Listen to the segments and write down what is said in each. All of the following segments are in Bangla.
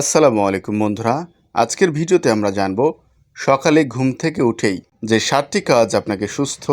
আসসালামু আলাইকুম বন্ধুরা। আজকের ভিডিওতে আমরা জানব, সকালে ঘুম থেকে উঠেই যে সাতটি কাজ আপনাকে সুস্থ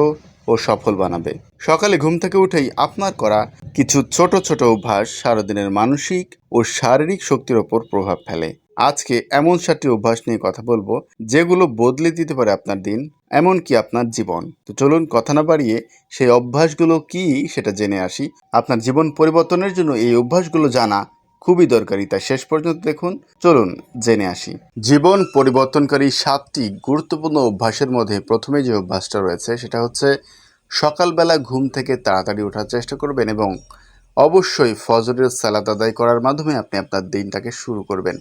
ও সফল বানাবে। সকালে ঘুম থেকে উঠেই আপনার করা কিছু ছোট ছোট অভ্যাস সারাদিনের মানসিক ও শারীরিক শক্তির ওপর প্রভাব ফেলে। আজকে এমন সাতটি অভ্যাস নিয়ে কথা বলব, যেগুলো বদলে দিতে পারে আপনার দিন, এমনকি আপনার জীবন। তো চলুন কথা না বাড়িয়ে সেই অভ্যাসগুলো কি সেটা জেনে আসি। আপনার জীবন পরিবর্তনের জন্য এই অভ্যাসগুলো জানা খুবই দরকারি। তাই শেষ পর্যন্ত দেখুন। চলুন জেনে আসি। জীবন পরিবর্তনকারী সাতটি গুরুত্বপূর্ণ অভ্যাসের মধ্যে প্রথমে যে অভ্যাসটা রয়েছে, সেটা হচ্ছে সকালবেলা ঘুম থেকে তাড়াতাড়ি ওঠার চেষ্টা করবেন এবং অবশ্যই ফজরের সালাদ আদায় করার মাধ্যমে আপনি আপনার দিনটাকে শুরু করবেন।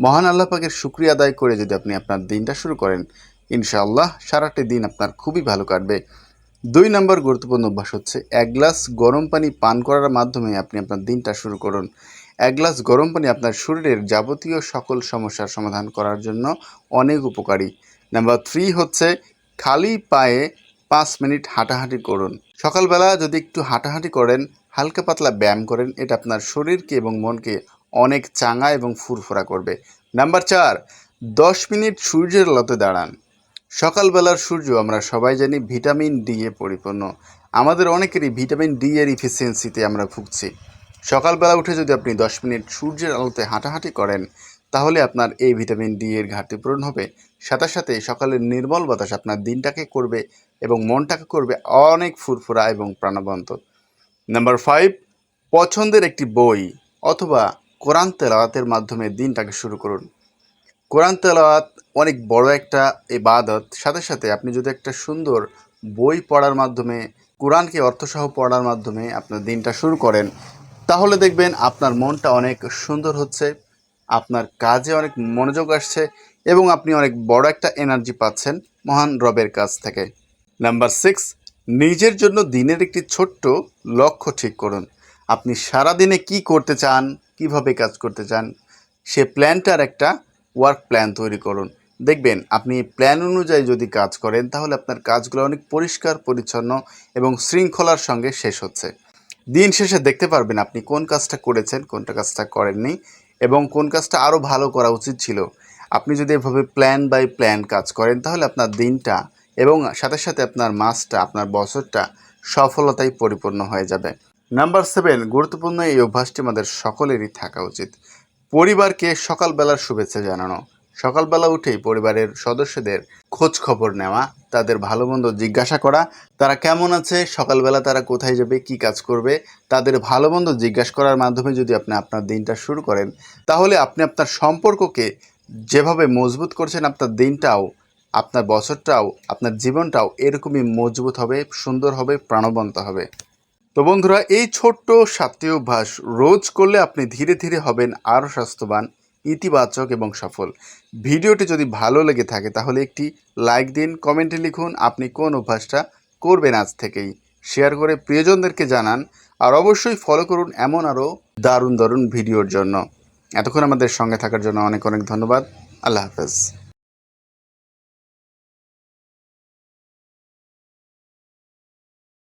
মহান আল্লাহ পাকের শুক্রিয়া আদায় করে যদি আপনি আপনার দিনটা শুরু করেন, ইনশাআল্লাহ সারাটি দিন আপনার খুবই ভালো কাটবে। দুই নম্বর গুরুত্বপূর্ণ অভ্যাস হচ্ছে এক গ্লাস গরম পানি পান করার মাধ্যমে আপনি আপনার দিনটা শুরু করুন। এক গ্লাস গরম পানি আপনার শরীরের যাবতীয় সকল সমস্যার সমাধান করার জন্য অনেক উপকারী। নাম্বার থ্রি হচ্ছে খালি পায়ে পাঁচ মিনিট হাঁটাহাঁটি করুন। সকালবেলা যদি একটু হাঁটাহাঁটি করেন, হালকা পাতলা ব্যায়াম করেন, এটা আপনার শরীরকে এবং মনকে অনেক চাঙা এবং ফুরফুরা করবে। নাম্বার চার, দশ মিনিট সূর্যের লতে দাঁড়ান। সকালবেলার সূর্য আমরা সবাই জানি ভিটামিন ডি এ পরিপূর্ণ। আমাদের অনেকেরই ভিটামিন ডি এর ইফিসিয়েন্সিতে আমরা ভুগছি। সকালবেলা উঠে যদি আপনি দশ মিনিট সূর্যের আলোতে হাঁটাহাঁটি করেন, তাহলে আপনার এই ভিটামিন ডি এর ঘাটতি পূরণ হবে। সাথে সাথে সকালের নির্মল বাতাস আপনার দিনটাকে করবে এবং মনটাকে করবে অনেক ফুরফুরা এবং প্রাণবন্ত। নাম্বার ফাইভ, পছন্দের একটি বই অথবা কোরআন তেলাওয়াতের মাধ্যমে দিনটাকে শুরু করুন। কোরআন তেলাওয়াত অনেক বড় একটা ইবাদত। সাথে সাথে আপনি যদি একটা সুন্দর বই পড়ার মাধ্যমে, কোরআনকে অর্থসহ পড়ার মাধ্যমে আপনার দিনটা শুরু করেন তাহলে দেখবেন আপনার মনটা অনেক সুন্দর হচ্ছে, আপনার কাজে অনেক মনোযোগ আসছে এবং আপনি অনেক বড় একটা এনার্জি পাচ্ছেন মহান রবের কাছ থেকে। নাম্বার সিক্স নিজের জন্য দিনের একটি ছোট্ট লক্ষ্য ঠিক করুন। আপনি সারা দিনে কি করতে চান, কীভাবে কাজ করতে চান, সে প্ল্যানটার একটা ওয়ার্ক প্ল্যান তৈরি করুন। দেখবেন আপনি প্ল্যান অনুযায়ী যদি কাজ করেন, তাহলে আপনার কাজগুলো অনেক পরিষ্কার, পরিচ্ছন্ন এবং শৃঙ্খলার সঙ্গে শেষ হচ্ছে। দিন শেষে দেখতে পারবেন আপনি কোন কাজটা করেছেন, কোনটা কাজটা করেননি এবং কোন কাজটা আরও ভালো করা উচিত ছিল। আপনি যদি এভাবে প্ল্যান বাই প্ল্যান কাজ করেন, তাহলে আপনার দিনটা এবং সাথে সাথে আপনার মাসটা, আপনার বছরটা সফলতায় পরিপূর্ণ হয়ে যাবে। নাম্বার সেভেন গুরুত্বপূর্ণ এই অভ্যাসটি আমাদের সকলেরই থাকা উচিত। পরিবারকে সকালবেলার শুভেচ্ছা জানানো। সকালবেলা উঠেই পরিবারের সদস্যদের খোঁজ খবর নেওয়া তাদের ভালো মন্দ জিজ্ঞাসা করা, তারা কেমন আছে, সকালবেলা তারা কোথায় যাবে, কি কাজ করবে, তাদের ভালো মন্দ জিজ্ঞাসা করার মাধ্যমে যদি আপনি আপনার দিনটা শুরু করেন, তাহলে আপনি আপনার সম্পর্ককে যেভাবে মজবুত করছেন আপনার দিনটাও, আপনার বছরটাও, আপনার জীবনটাও এরকমই মজবুত হবে, সুন্দর হবে, প্রাণবন্ত হবে। তো বন্ধুরা, এই ছোট্ট সাতটি অভ্যাস রোজ করলে আপনি ধীরে ধীরে হবেন আরও স্বাস্থ্যবান। ইতিবাচক এবং সফল। ভিডিওটি যদি ভালো লেগে থাকে, তাহলে একটি লাইক দিন, কমেন্টে লিখুন আপনি কোন অভ্যাসটা করবেন আজ থেকেই। শেয়ার করে প্রিয়জনদেরকে জানান আর অবশ্যই ফলো করুন এমন আরও দারুণ দারুণ ভিডিওর জন্য। এতক্ষণ আমাদের সঙ্গে থাকার জন্য অনেক অনেক ধন্যবাদ। আল্লাহ হাফেজ।